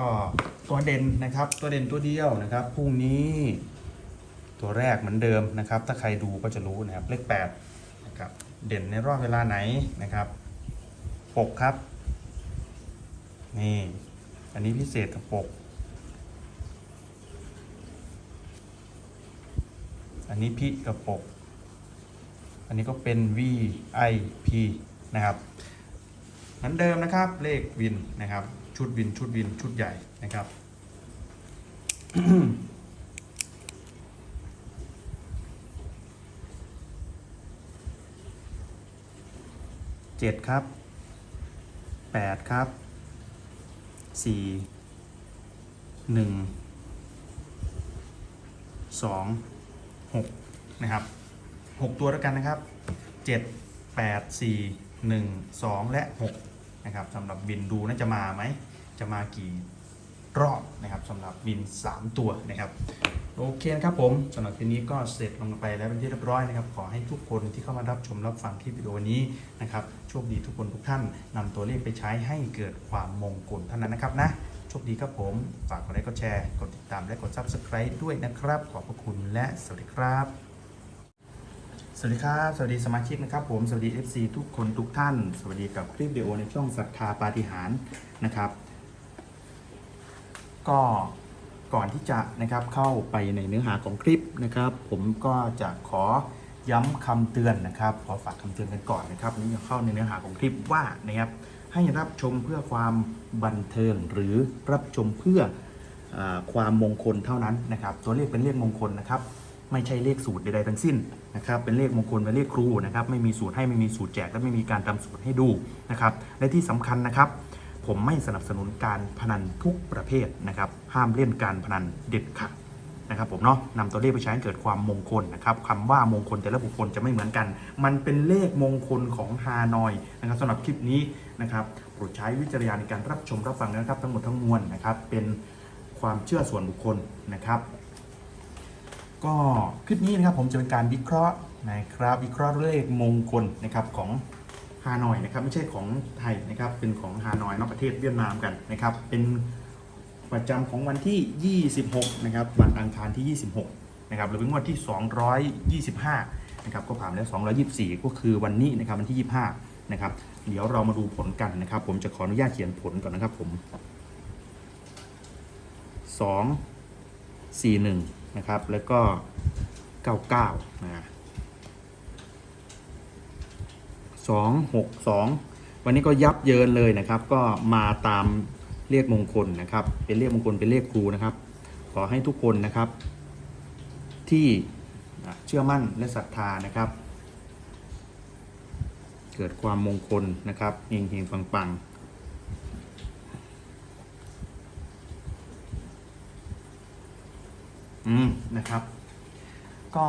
ก็ตัวเด่นนะครับ ตัวเด่นตัวเดียวนะครับพรุ่งนี้ตัวแรกเหมือนเดิมนะครับ ถ้าใครดูก็จะรู้นะครับเลขแปดนะครับเด่นในรอบเวลาไหนนะครับปกครับนี่อันนี้พิเศษกับปกอันนี้พิกับปกอันนี้ก็เป็น VIP นะครับเหมือนเดิมนะครับเลขวินนะครับ ชุดวินชุดวินชุดใหญ่นะครับ เจ็ดครับแปดครับสี่หนึ่งสองหกนะครับหกตัวแล้วกันนะครับเจ็ดแปดสี่หนึ่งสองและหกนะครับสำหรับบินดูน่าจะมาไหม จะมากี่รอบนะครับสำหรับบิน 3 ตัวนะครับโอเคนะครับผมสำหรับทีนี้ก็เสร็จลงไปแล้วเป็นที่เรียบร้อยนะครับ ขอให้ทุกคนที่เข้ามารับชมรับฟังคลิปวิดีโอนี้นะครับโชคดีทุกคนทุกท่านนำตัวเลขไปใช้ให้เกิดความมงคลเท่านั้นนะครับนะโชคดีครับผม ฝากกดไลค์กดแชร์กดติดตามและกด Subscribe ด้วยนะครับ ขอบพระคุณและสวัสดีครับสวัสดีครับ สวัสดีสมาชิกนะครับผม สวัสดี FC ทุกคนทุกท่าน สวัสดีกับคลิปวิดีโอในช่องศรัทธาปาฏิหารนะครับ ก็ก่อนที่จะนะครับเข้าไปในเนื้อหาของคลิปนะครับ ผมก็จะขอย้ำคำเตือนนะครับ ขอฝากคำเตือนกันก่อนนะครับนี่จะเข้าในเนื้อหาของคลิปว่านะครับให้รับชมเพื่อความบันเทิงหรือรับชมเพื่ออความมงคลเท่านั้นนะครับ ตัวเลขเป็นเลขมงคลนะครับไม่ใช่เลขสูตรใดๆทั้งสิ้นนะครับ เป็นเลขมงคลเป็นเลขครูนะครับ ไม่มีสูตรให้ไม่มีสูตรแจกและไม่มีการทำสูตรให้ดูนะครับ และที่สำคัญนะครับ ผมไม่สนับสนุนการพนันทุกประเภทนะครับ ห้ามเล่นการพนันเด็ดขาดนะครับผมเนาะนำตัวเลขไปใช้ให้เกิดความมงคลนะครับคำว่ามงคลแต่ละบุคคลจะไม่เหมือนกัน มันเป็นเลขมงคลของฮานอยนะครับสำหรับคลิปนี้นะครับโปรดใช้วิจารณญาณในการรับชมรับฟังนะครับ ทั้งหมดทั้งมวลนะครับ เป็นความเชื่อส่วนบุคคลนะครับ ก็คลิปนี้นะครับผมจะเป็นการวิเคราะห์นะครับ วิเคราะห์เลขมงคลนะครับของ ฮานอยนะครับไม่ใช่ของไทยนะครับเป็นของฮานอยนอกประเทศเวียดนามกันนะครับเป็นประจำของวันที่ 26 นะครับ วันอังคารที่ 26 นะครับหรือเป็นงวดที่ 225 นะครับ ก็ผ่านแล้ว 224 ก็คือวันนี้นะครับ วันที่ 25 นะครับ เดี๋ยวเรามาดูผลกันนะครับ ผมจะขออนุญาตเขียนผลก่อนนะครับผม 2 4 1 นะครับ แล้วก็ 99 นะ สองหกสองวันนี้ก็ยับเยินเลยนะครับ ก็มาตามเลขมงคลนะครับ เป็นเลขมงคลเป็นเลขครูนะครับ ขอให้ทุกคนนะครับ ที่เชื่อมั่นและศรัทธานะครับ เกิดความมงคลนะครับเฮงเฮงปังปังอืมนะครับ ก็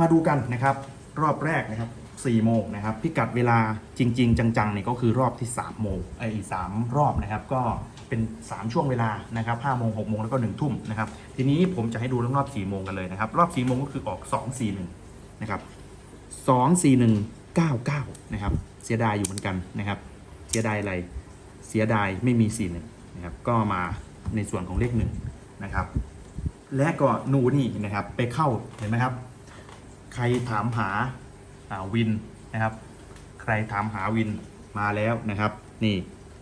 มาดูกันนะครับ รอบแรกนะครับ 4 โมงนะครับ พิกัดเวลาจริง ๆ จังๆเนี่ยก็คือรอบที่ 3 โมงไอ้สามรอบนะครับ ก็เป็น 3 ช่วงเวลานะครับ5โมง6โมงแล้วก็ 1 ทุ่มนะครับ ทีนี้ผมจะให้ดูเรื่องรอบ 4 โมงกันเลยนะครับ รอบ 4 โมงก็คือออก 2 4 1 นะครับ 2 4 1 9 9 นะครับ เสียดายอยู่เหมือนกันนะครับ เสียดายอะไร เสียดายไม่มี 4 1 นะครับ ก็มาในส่วนของเลข1นะครับ และก็หนูนี่นะครับ ไปเข้า เห็นไหมครับ ใครถามหา วินนะครับ ใครถามหาวินมาแล้วนะครับ นี่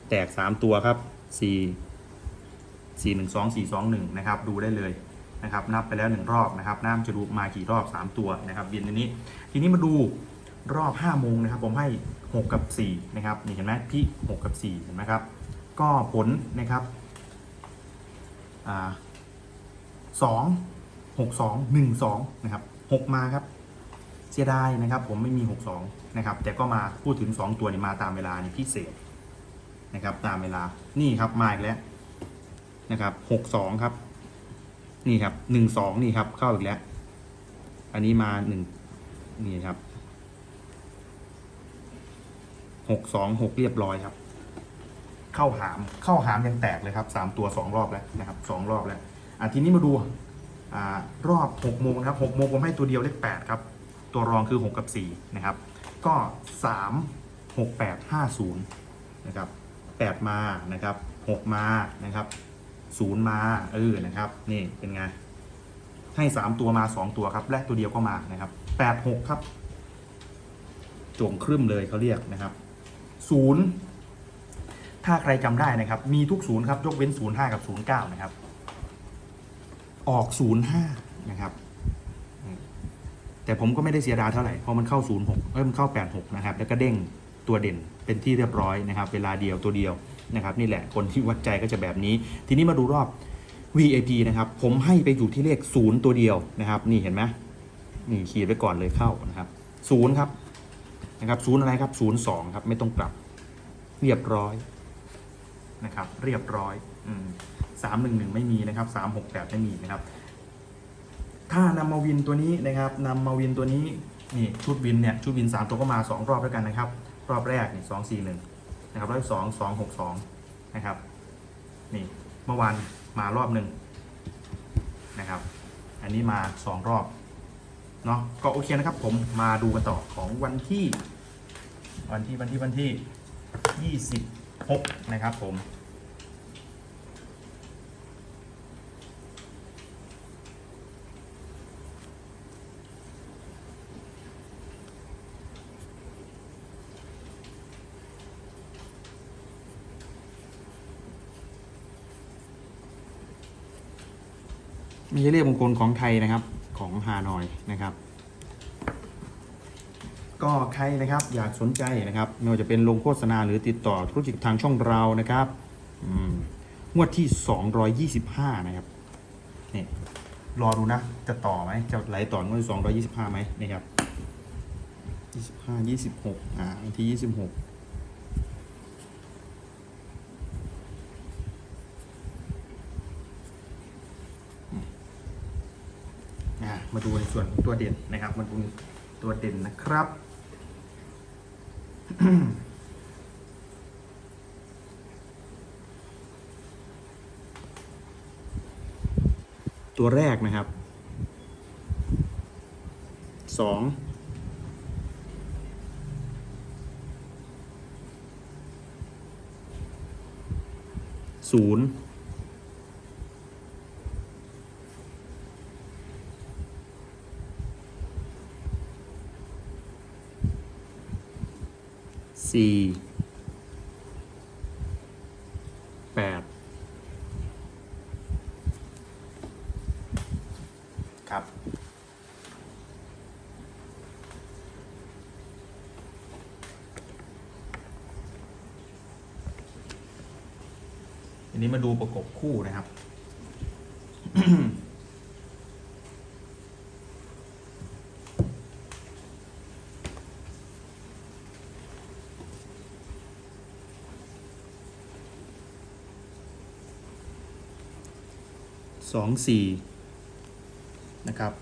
แตก 3 ตัวครับ 4 4 1 2 4 2 1นะครับดูได้เลยนะครับนับไปแล้ว 1 รอบนะครับน้ำจะดูมากี่รอบ 3 ตัวนะครับวินอันนี้ ทีนี้มาดูรอบ5โมงนะครับ ผมให้ 6 กับ4นะครับนี่เห็นไหมพี่6กับ4เห็นไหมครับ ก็ผลนะครับสองหกสองหนึ่งสองนะครับหกมาครับ เสียดายนะครับ ผมไม่มีหกสองนะครับ แต่ก็มาพูดถึงสองตัวนี่มาตามเวลานี่พิเศษนะครับ ตามเวลานี่ครับมาอีกแล้วนะครับหกสองครับ นี่ครับหนึ่งสองนี่ครับ เข้าอีกแล้ว อันนี้มาหนึ่งนี่ครับหกสองหกเรียบร้อยครับ เข้าหามเข้าหามยังแตกเลยครับสามตัวสองรอบแล้วนะครับสองรอบแล้วอะทีนี้มาดูอ่ารอบหกโมงครับหกโมงผมให้ตัวเดียวเลขแปดครับ ตัวรองคือหกกับสี่นะครับ ก็สามหกแปดห้าศูนย์นะครับแปดมานะครับหกมานะครับศูนย์มาเออนะครับ นี่เป็นไง ให้สามตัวมาสองตัวครับ และตัวเดียวก็มานะครับแปดหกครับจงครึ่มเลยเขาเรียกนะครับศูนย์ถ้าใครจำได้นะครับ มีทุกศูนย์ครับ ยกเว้นศูนย์ห้ากับศูนย์เก้านะครับ ออกศูนย์ห้านะครับ แต่ผมก็ไม่ได้เสียดายเท่าไหร่เพราะมันเข้าศูนย์หกเอ้ยมันเข้าแปดหกนะครับ แล้วก็เด้งตัวเด่นเป็นที่เรียบร้อยนะครับ เวลาเดียวตัวเดียวนะครับ นี่แหละคนที่วัดใจก็จะแบบนี้ ทีนี้มาดูรอบ VIP นะครับ ผมให้ไปอยู่ที่เลขศูนย์ตัวเดียวนะครับ นี่เห็นไหมนี่ขีดไว้ก่อนเลยเข้านะครับศูนย์ครับนะครับศูนย์อะไรครับศูนย์สองครับไม่ต้องกลับ เรียบร้อยนะครับ เรียบร้อยสามหนึ่งหนึ่งไม่มีนะครับสามหกแปดไม่มีนะครับ ถ้านำมาวินตัวนี้นะครับนำมาวินตัวนี้นี่ชุดวินเนี่ยชุดวินสามตัวก็มาสองรอบด้วยกันนะครับ รอบแรกนี่สองสี่หนึ่งนะครับรอบสองสองหกสองนะครับนี่เมื่อวานมารอบหนึ่งนะครับ อันนี้มาสองรอบเนาะก็โอเคนะครับ ผมมาดูกันต่อของวันที่ วันที่วันที่วันที่ยี่สิบหกนะครับผม มีเลขมงคลของไทยนะครับของฮานอยนะครับ ก็ใครนะครับอยากสนใจนะครับไม่ว่าจะเป็นลงโฆษณาหรือติดต่อธุรกิจทางช่องเรานะครับอืมงวดที่ 225 นะครับนี่รอดูนะ จะต่อไหมจะไหลต่องวดที่225ไหมนะครับ25 26อ่าวันที่ 26 มาดูในส่วนของตัวเด่นนะครับ มาดูตัวเด่นนะครับ ตัวแรกนะครับสองศูนย์ สี่แปดครับ อันนี้มาดูประกบคู่นะครับ สองสี่นะครับ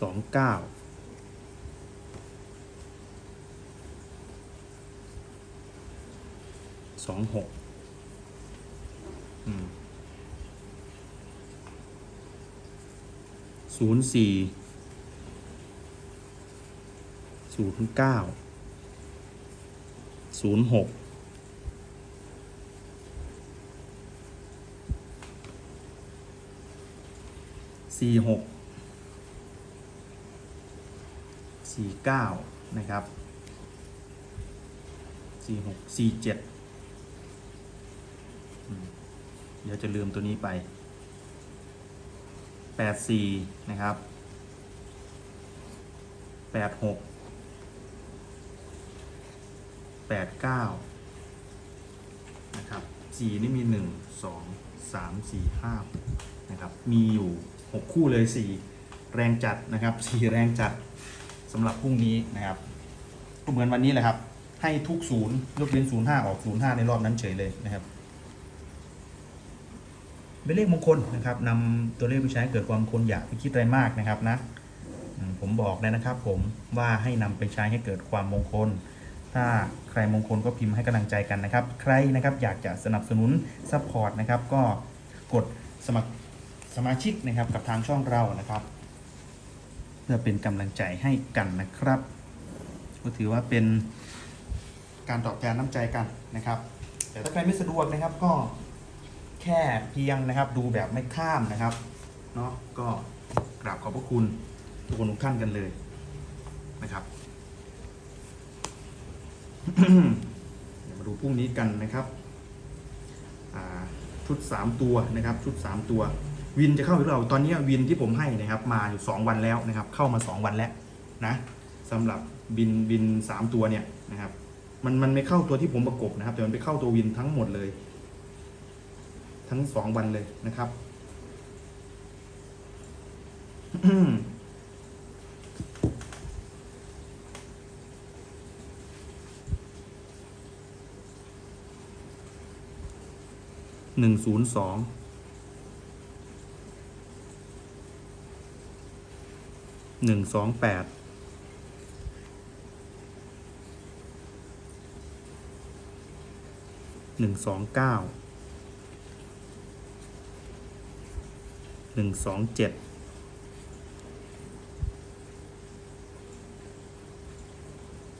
สองเก้าสองหกศูนย์สี่ศูนย์เก้าศูนย์หก สี่หกสี่เก้านะครับสี่หกสี่เจ็ดเดี๋ยวจะลืมตัวนี้ไปแปดสี่นะครับแปดหกแปดเก้านะครับสี่นี่มีหนึ่งสองสามสี่ห้านะครับ มีอยู่ 6 คู่เลย 4 แรงจัดนะครับ 4 แรงจัดสำหรับพรุ่งนี้นะครับก็เหมือนวันนี้แหละครับ ให้ทุกศูนย์ยกเว้นศูนย์ห้าออกศูนย์ห้าในรอบนั้นเฉยเลยนะครับเป็นเลขมงคลนะครับนำตัวเลขไปใช้เกิดความมงคลอย่าไปคิดอะไรมากนะครับนะผมบอกแล้วนะครับ ผมว่าให้นำไปใช้ให้เกิดความมงคล ถ้าใครมงคลก็พิมพ์ให้กำลังใจกันนะครับ ใครนะครับอยากจะสนับสนุนซัพพอร์ตนะครับก็กดสมัคร สมาชิกนะครับกับทางช่องเรานะครับ เพื่อเป็นกำลังใจให้กันนะครับ ก็ถือว่าเป็นการตอบแทนน้ำใจกันนะครับ แต่ถ้าใครไม่สะดวกนะครับก็แค่เพียงนะครับ ดูแบบไม่ข้ามนะครับเนาะก็กราบขอบพระคุณทุกคนทุกท่านกันเลยนะครับเดี๋ยวมาดูพรุ่งนี้กันนะครับชุด 3 ตัวนะครับ ชุด 3 ตัว วินจะเข้าหรือเปล่าตอนนี้วินที่ผมให้นะครับมาอยู่2วันแล้วนะครับ เข้ามา 2 วันแล้วนะสำหรับบินบิน 3 ตัวเนี่ยนะครับมันมันไม่เข้าตัวที่ผมประกบนะครับ แต่มันไปเข้าตัววินทั้งหมดเลย ทั้ง2วันเลยนะครับหนึ่งศูนย์สอง หนึ่งสองแปดหนึ่งสองเก้าหนึ่งสองเจ็ด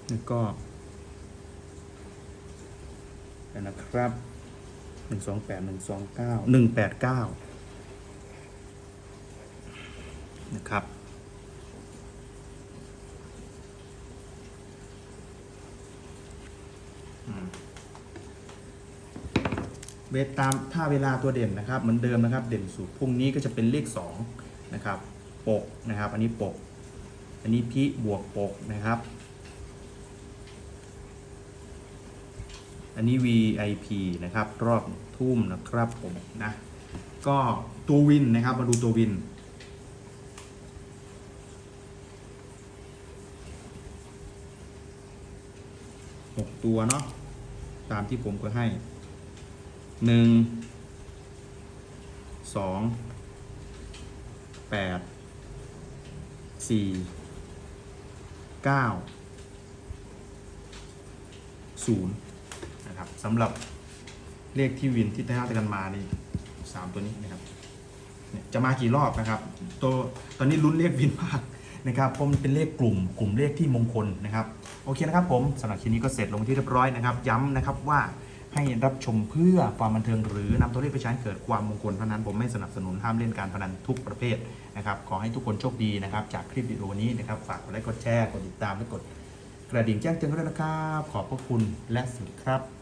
แล้วก็นะครับหนึ่งสองแปดหนึ่งสองเก้าหนึ่งแปดเก้านะครับ เวทตามถ้าเวลาตัวเด่นนะครับเหมือนเดิมนะครับ เด่นสุดพรุ่งนี้ก็จะเป็นเลขสองนะครับปกนะครับ อันนี้ปก อันนี้พิบวกปกนะครับ อันนี้ VIP นะครับ รอบทุ่มนะครับผมนะก็ตัววินนะครับมาดูตัววินหกตัวเนาะตามที่ผมก็ให้ หนึ่งสองแปดสี่เก้าศูนย์นะครับสำหรับเลขที่วินที่ได้กันมานี่สามตัวนี้นะครับจะมากี่รอบนะครับตัวตอนนี้ลุ้นเลขวินมากนะครับเพราะมันเป็นเลขกลุ่มกลุ่มเลขที่มงคลนะครับ โอเคนะครับผมสำหรับคลิปนี้ก็เสร็จลงที่เรียบร้อยนะครับ ย้ำนะครับว่า ให้รับชมเพื่อความบันเทิงหรือนำตัวเลขไปใช้เกิดความมงคลเท่านั้นผมไม่สนับสนุนห้ามเล่นการพนันทุกประเภทนะครับขอให้ทุกคนโชคดีนะครับจากคลิปวิดีโอนี้นะครับฝากกดไลค์กดแชร์กดติดตามและกดกระดิ่งแจ้งเตือนด้วยนะครับขอบพระคุณและสวัสดีครับ